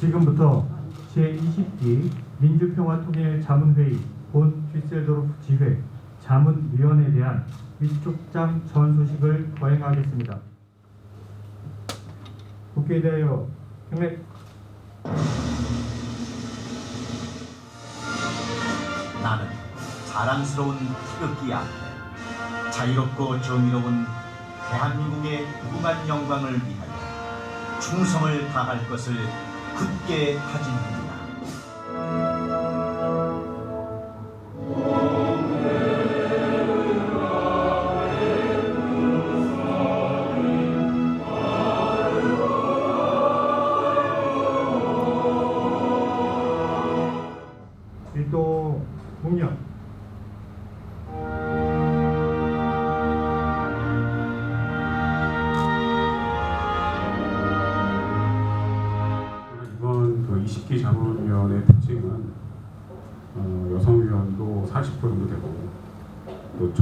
지금부터 제20기 민주평화통일자문회의 본 휘셀도르프 지회 자문위원에 대한 위촉장 전수식을 거행하겠습니다. 국회에 대하여 행례 나는 자랑스러운 태극기 아래 자유롭고 정의로운 대한민국의 무궁한 영광을 위하여 충성을 다할 것을 굳게 다짐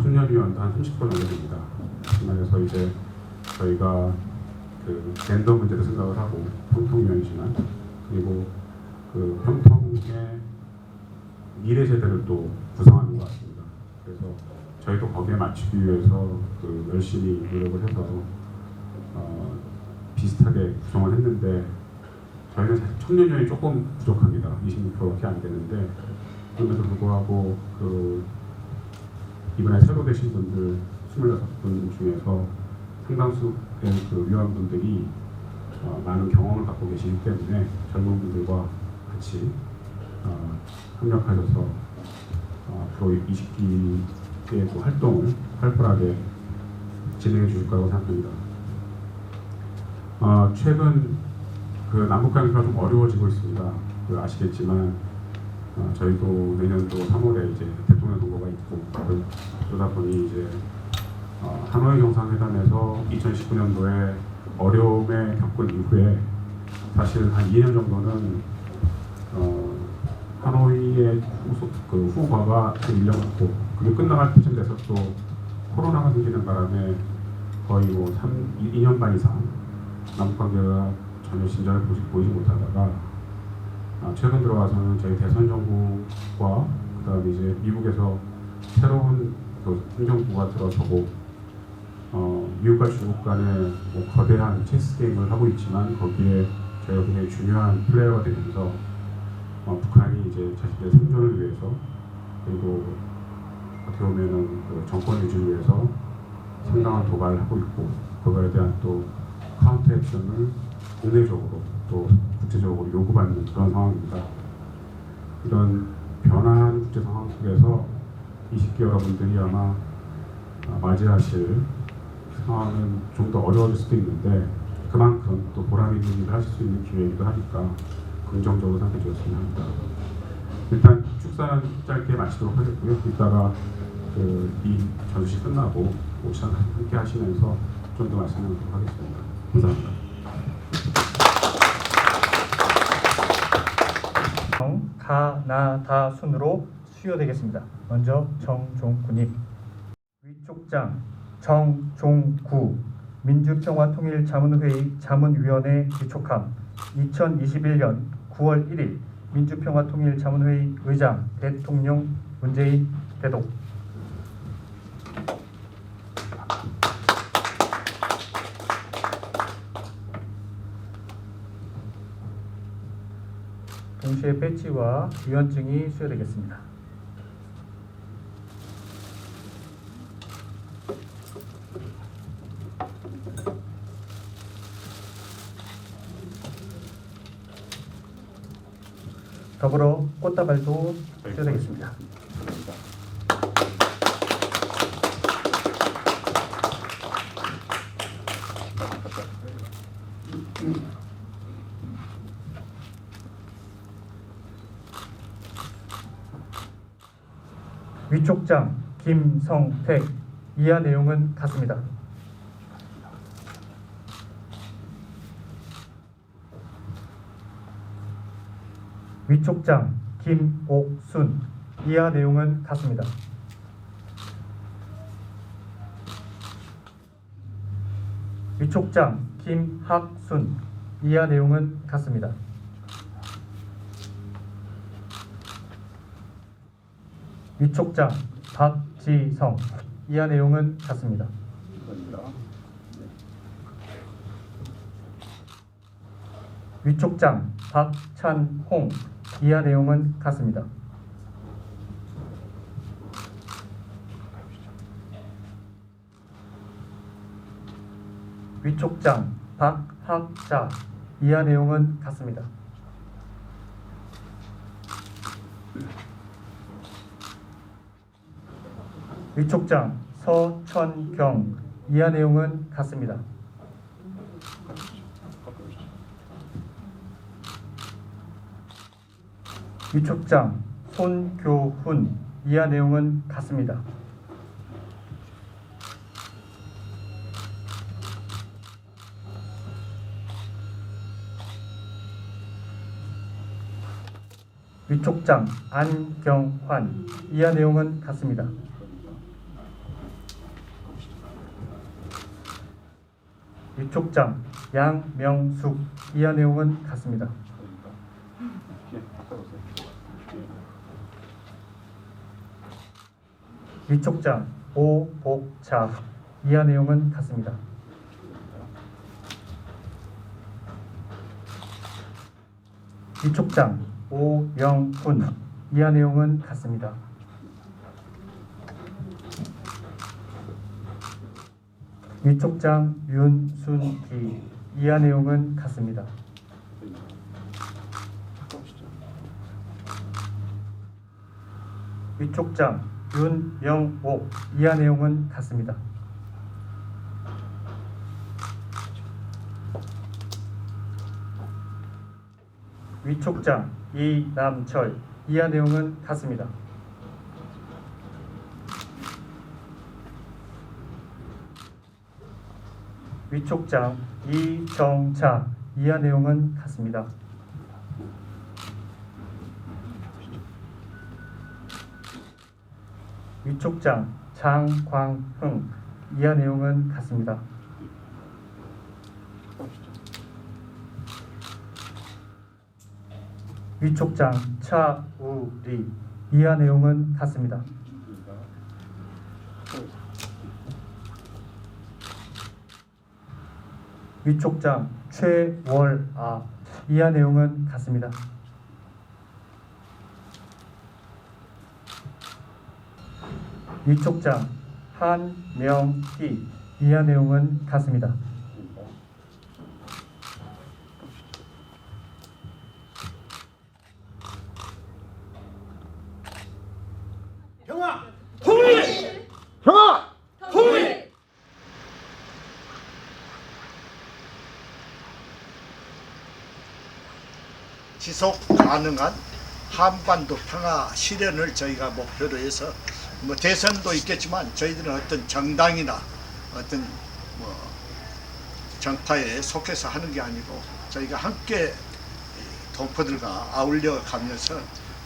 청년위원도 한 30% 정도 됩니다. 그래서 이제 저희가 그 젠더 문제를 생각을 하고 평통위원이지만 그리고 그 평통의 미래 세대를 또 구성하는 것 같습니다. 그래서 저희도 거기에 맞추기 위해서 그 열심히 노력을 해서 어, 비슷하게 구성을 했는데 저희는 사실 청년연이 조금 부족합니다. 26%밖에 안 되는데 그럼에도 불구하고 그 이번에 새로 되신 분들 26분 중에서 상당수의 그 위원분들이 어, 많은 경험을 갖고 계시기 때문에 젊은 분들과 같이 어, 협력하셔서 어, 앞으로 20기의 그 활동을 활발하게 진행해 주실 거라고 생각합니다. 어, 최근 그 남북 관계가 좀 어려워지고 있습니다. 그 아시겠지만 어, 저희도 내년도 3월에 이제 대통령 선거가 있고 그- 그러다 보니 이제 어, 하노이 정상회담에서 2019년도에 어려움에 겪은 이후에 사실 한 2년 정도는 어, 하노이의 후, 그 후과가 좀 밀려갔고 그게 끝나갈 때쯤 돼서 또 코로나가 생기는 바람에 거의 뭐 3, 2년 반 이상 남북 관계가 전혀 진전을 보지, 보이지 못하다가 아, 최근 들어와서는 저희 대선 정부와 그다음에 이제 미국에서 새로운 그 행정부가 들어서고 어, 미국과 중국 간에 뭐 거대한 체스 게임을 하고 있지만 거기에 저희가 굉장히 중요한 플레이어가 되면서 어, 북한이 이제 자신의 생존을 위해서 그리고 어떻게 보면은 그 정권 유지를 위해서 상당한 도발을 하고 있고 그거에 대한 또 카운터 액션을 국내적으로 또 국제적으로 요구받는 그런 상황입니다. 이런 변화한 국제 상황 속에서 20기 여러분들이 아마 아, 맞이하실 상황은 좀 더 어려워질 수도 있는데 그만큼 또 보람 있는 일을 하실 수 있는 기회이기도 하니까 긍정적으로 생각해 주셨으면 합니다. 일단 축사는 짧게 마치도록 하겠고요. 이따가 그 이 전시 끝나고 오찬 함께 하시면서 좀 더 말씀 나누도록 하겠습니다. 감사합니다. 정, 가, 나, 다 순으로 수여되겠습니다. 먼저 정종구님 위촉장 정종구. 민주평화통일자문회의 자문위원회 위촉함. 2021년 9월 1일 민주평화통일자문회의 의장 대통령 문재인 대독 동시에 배지와 위원증이 수여되겠습니다. 더불어 꽃다발도 수여되겠습니다. 총장 김성택 이하 내용은 같습니다. 위촉장 김옥순 이하 내용은 같습니다. 위촉장 김학순 이하 내용은 같습니다. 위촉장 박지성 이하 내용은 같습니다. 위촉장 박찬홍 이하 내용은 같습니다. 위촉장 박학자 이하 내용은 같습니다. 위촉장 서천경 이하 내용은 같습니다. 위촉장 손교훈 이하 내용은 같습니다. 위촉장 안경환 이하 내용은 같습니다. 위촉장 양명숙 이하 내용은 같습니다. 위촉장 오복자 이하 내용은 같습니다. 위촉장 오영훈 이하 내용은 같습니다. 위촉장 윤순기 이하 내용은 같습니다. 위촉장 윤영옥 이하 내용은 같습니다. 위촉장 이남철 이하 내용은 같습니다. 위촉장 이정차 이하 내용은 같습니다. 위촉장 장광흥 이하 내용은 같습니다. 위촉장 차우리 이하 내용은 같습니다. 위촉장 최월아 이하 내용은 같습니다. 위촉장 한명희 이하 내용은 같습니다. 형아! 통일! 형아! 통일! 지속 가능한 한반도 평화 실현을 저희가 목표로 해서 뭐 대선도 있겠지만 저희들은 어떤 정당이나 어떤 뭐 정파에 속해서 하는 게 아니고 저희가 함께 동포들과 아울려 가면서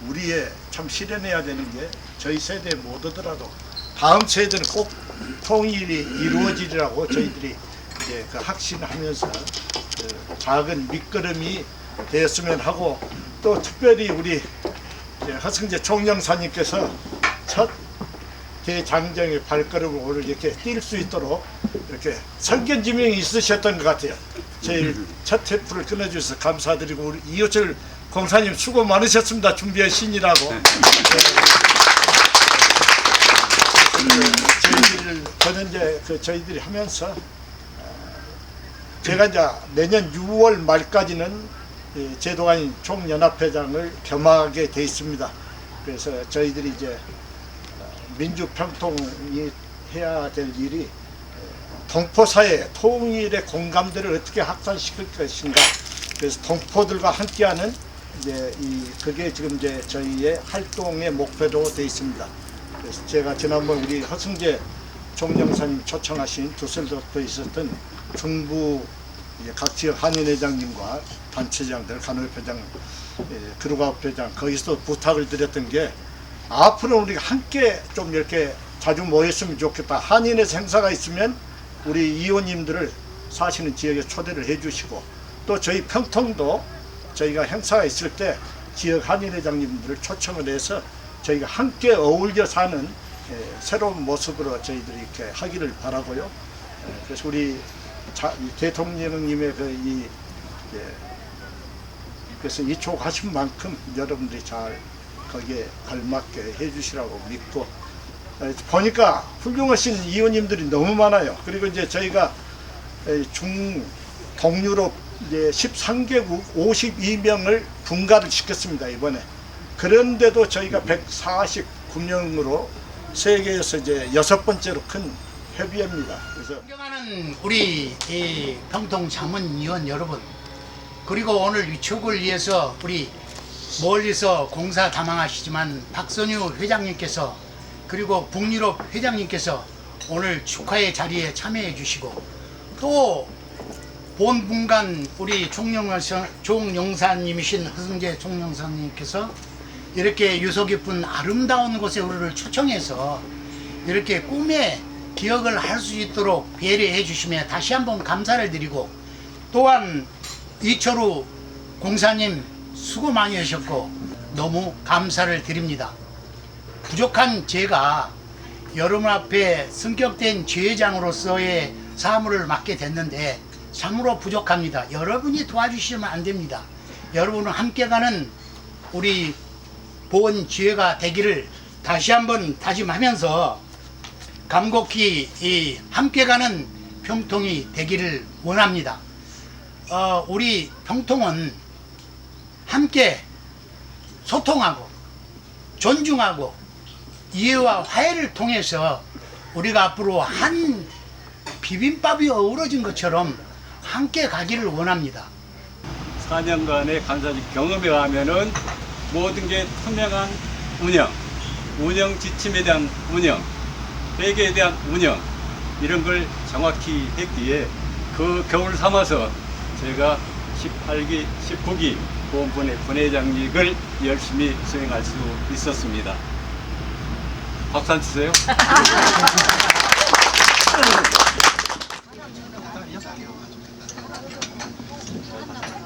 우리의 참 실현해야 되는 게 저희 세대 못 오더라도 다음 세대는 꼭 통일이 이루어지리라고 저희들이 이제 그 확신하면서 그 작은 밑거름이 되었으면 하고 또 특별히 우리 허승재 총영사님께서 첫 대장정의 발걸음을 오늘 이렇게 뛸 수 있도록 이렇게 선견지명이 있으셨던 것 같아요. 저희 첫 테프를 끊어주셔서 감사드리고 우리 이호철 공사님 수고 많으셨습니다. 준비하시느라고. 네. 저희들 저는 이제 그 저희들이 하면서 어, 제가 이제 내년 6월 말까지는 이 제도관인 총연합회장을 겸하게 돼 있습니다. 그래서 저희들이 이제 어, 민주평통이 해야 될 일이 어, 동포사회 통일의 공감대를 어떻게 확산시킬 것인가. 그래서 동포들과 함께하는 이제 이 그게 지금 이제 저희의 활동의 목표로 돼 있습니다. 그래서 제가 지난번 우리 허승재 총영사님 초청하신 두셀도프에 있었던 중부 각 지역 한인회장님과 단체장들, 간호회장, 예, 그루가업회장 거기서 부탁을 드렸던 게 앞으로 우리가 함께 좀 이렇게 자주 모였으면 좋겠다. 한인의 행사가 있으면 우리 이호님들을 사시는 지역에 초대를 해주시고 또 저희 평통도 저희가 행사가 있을 때 지역 한인회장님들을 초청을 해서 저희가 함께 어울려 사는 예, 새로운 모습으로 저희들이 이렇게 하기를 바라고요. 예, 그래서 우리 자, 이 대통령님의 그이 예, 그래서 이촉하신 만큼 여러분들이 잘 거기에 걸맞게 해주시라고 믿고 에, 보니까 훌륭하신 의원님들이 너무 많아요. 그리고 이제 저희가 에, 중 동유럽 이제 13개국 52명을 분가를 시켰습니다 이번에. 그런데도 저희가 149명으로 세계에서 이제 여섯 번째로 큰 협의회입니다. 그래서 존경하는 우리 이 평통 자문위원 여러분 그리고 오늘 위촉을 위해서 우리 멀리서 공사 담당하시지만 박선유 회장님께서 그리고 북유럽 회장님께서 오늘 축하의 자리에 참여해 주시고 또 본분간 우리 총영사, 총영사님이신 허승재 총영사님께서 이렇게 유서 깊은 아름다운 곳에 우리를 초청해서 이렇게 꿈의 기억을 할 수 있도록 배려해 주시며 다시 한번 감사를 드리고 또한 이철우 공사님 수고 많이 하셨고 너무 감사를 드립니다. 부족한 제가 여러분 앞에 승격된 지회장으로서의 사무를 맡게 됐는데 참으로 부족합니다. 여러분이 도와주시면 안 됩니다. 여러분은 함께 가는 우리 보은 지혜가 되기를 다시 한번 다짐하면서 감곡히 이 함께 가는 평통이 되기를 원합니다. 어, 우리 평통은 함께 소통하고 존중하고 이해와 화해를 통해서 우리가 앞으로 한 비빔밥이 어우러진 것처럼 함께 가기를 원합니다. 4년간의 감사직 경험에 의하면은 모든 게 투명한 운영, 운영 지침에 대한 운영, 회계에 대한 운영 이런 걸 정확히 했기에 그 교훈을 삼아서 제가 18기, 19기 보험분의 분회장직을 열심히 수행할 수 있었습니다. 박수 한 주세요.